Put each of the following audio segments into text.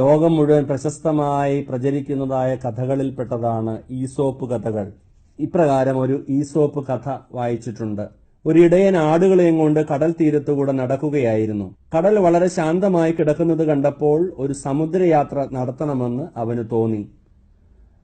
ലോകം മുഴുവൻ പ്രശസ്തമായി പ്രചരിക്കുന്നതായ കഥകളിൽപ്പെട്ടതാണ് ഈസോപ്പ് കഥകൾ. ഇപ്രകാരം ഒരു ഈസോപ്പ് കഥ വായിച്ചിട്ടുണ്ട്. ഒരു ആടുകളെയും കൊണ്ട് കടൽ തീരത്തുകൂടെ നടക്കുകയായിരുന്നു. കടൽ വളരെ ശാന്തമായി കിടക്കുന്നത് കണ്ടപ്പോൾ ഒരു സമുദ്രയാത്ര നടത്തണമെന്ന് അവന് തോന്നി.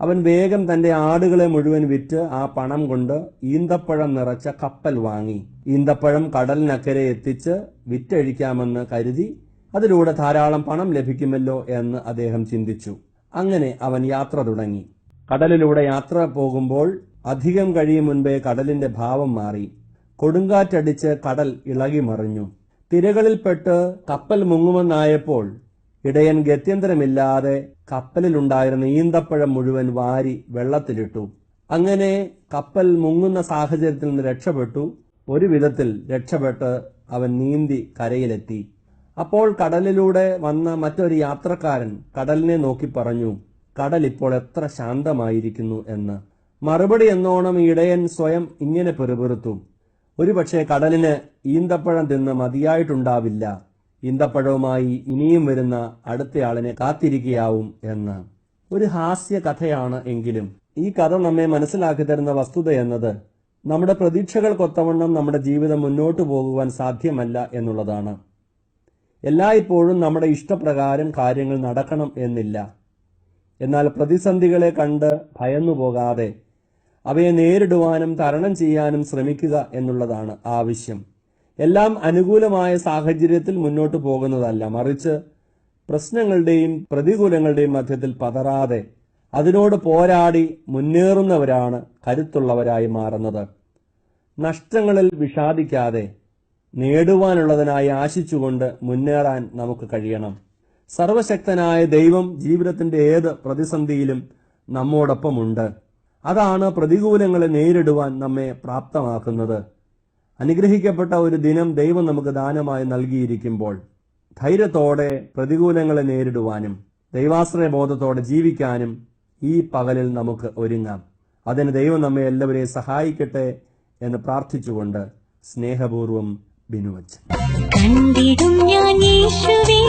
അവൻ വേഗം തന്റെ ആടുകളെ മുഴുവൻ വിറ്റ് ആ പണം കൊണ്ട് ഈന്തപ്പഴം നിറച്ച കപ്പൽ വാങ്ങി. ഈന്തപ്പഴം കടലിനക്കരെ എത്തിച്ച് വിറ്റഴിക്കാമെന്ന് കരുതി അതിലൂടെ ധാരാളം പണം ലഭിക്കുമല്ലോ എന്ന് അദ്ദേഹം ചിന്തിച്ചു. അങ്ങനെ അവൻ യാത്ര തുടങ്ങി. കടലിലൂടെ യാത്ര പോകുമ്പോൾ അധികം കഴിയും മുൻപേ കടലിന്റെ ഭാവം മാറി. കൊടുങ്കാറ്റടിച്ച് കടൽ ഇളകി മറിഞ്ഞു. തിരകളിൽപ്പെട്ട് കപ്പൽ മുങ്ങുമെന്നായപ്പോൾ ഇടയൻ ഗത്യന്തരമില്ലാതെ കപ്പലിലുണ്ടായിരുന്ന ഈന്തപ്പഴം മുഴുവൻ വാരി വെള്ളത്തിലിട്ടു. അങ്ങനെ കപ്പൽ മുങ്ങുന്ന സാഹചര്യത്തിൽ നിന്ന് രക്ഷപ്പെട്ടു. ഒരു വിധത്തിൽ രക്ഷപ്പെട്ട് അവൻ നീന്തി കരയിലെത്തി. അപ്പോൾ കടലിലൂടെ വന്ന മറ്റൊരു യാത്രക്കാരൻ കടലിനെ നോക്കി പറഞ്ഞു കടൽ ഇപ്പോൾ എത്ര ശാന്തമായിരിക്കുന്നു എന്ന്. മറുപടി എന്നോണം ഇടയൻ സ്വയം ഇങ്ങനെ പെറുപെറുത്തു ഒരുപക്ഷെ കടലിന് ഈന്തപ്പഴം തിന്ന് മതിയായിട്ടുണ്ടാവില്ല. ഈന്തപ്പഴവുമായി ഇനിയും വരുന്ന അടുത്തയാളിനെ കാത്തിരിക്കയാവും എന്ന് ഒരു ഹാസ്യ കഥയാണ് എങ്കിലും. ഈ കഥ നമ്മെ മനസ്സിലാക്കി തരുന്ന വസ്തുത എന്നത് നമ്മുടെ പ്രതീക്ഷകൾക്കൊത്തവണ്ണം നമ്മുടെ ജീവിതം മുന്നോട്ടു പോകുവാൻ സാധ്യമല്ല എന്നുള്ളതാണ്. എല്ലായ്പ്പോഴും നമ്മുടെ ഇഷ്ടപ്രകാരം കാര്യങ്ങൾ നടക്കണം എന്നില്ല. എന്നാൽ പ്രതിസന്ധികളെ കണ്ട് ഭയന്നു പോകാതെ അവയെ നേരിടുവാനും തരണം ചെയ്യാനും ശ്രമിക്കുക എന്നുള്ളതാണ് ആവശ്യം. എല്ലാം അനുകൂലമായ സാഹചര്യത്തിൽ മുന്നോട്ട് പോകുന്നതല്ല. മറിച്ച് പ്രശ്നങ്ങളുടെയും പ്രതികൂലങ്ങളുടെയും മധ്യത്തിൽ പതറാതെ അതിനോട് പോരാടി മുന്നേറുന്നവരാണ് കരുത്തുള്ളവരായി മാറുന്നത്. നഷ്ടങ്ങളിൽ വിഷാദിക്കാതെ നേടുവാനുള്ളതിനായി ആശിച്ചുകൊണ്ട് മുന്നേറാൻ നമുക്ക് കഴിയണം. സർവശക്തനായ ദൈവം ജീവിതത്തിന്റെ ഏത് പ്രതിസന്ധിയിലും നമ്മോടൊപ്പമുണ്ട്. അതാണ് പ്രതികൂലങ്ങളെ നേരിടുവാൻ നമ്മെ പ്രാപ്തമാക്കുന്നത്. അനുഗ്രഹിക്കപ്പെട്ട ഒരു ദിനം ദൈവം നമുക്ക് ദാനമായി നൽകിയിരിക്കുമ്പോൾ ധൈര്യത്തോടെ പ്രതികൂലങ്ങളെ നേരിടുവാനും ദൈവാശ്രയ ബോധത്തോടെ ജീവിക്കാനും ഈ പകലിൽ നമുക്ക് ഒരുങ്ങാം. അതിന് ദൈവം നമ്മെ എല്ലാവരെയും സഹായിക്കട്ടെ എന്ന് പ്രാർത്ഥിച്ചുകൊണ്ട് സ്നേഹപൂർവം ബിനുവച്ചൻ കണ്ടിടും ഞാൻ യേശുവേ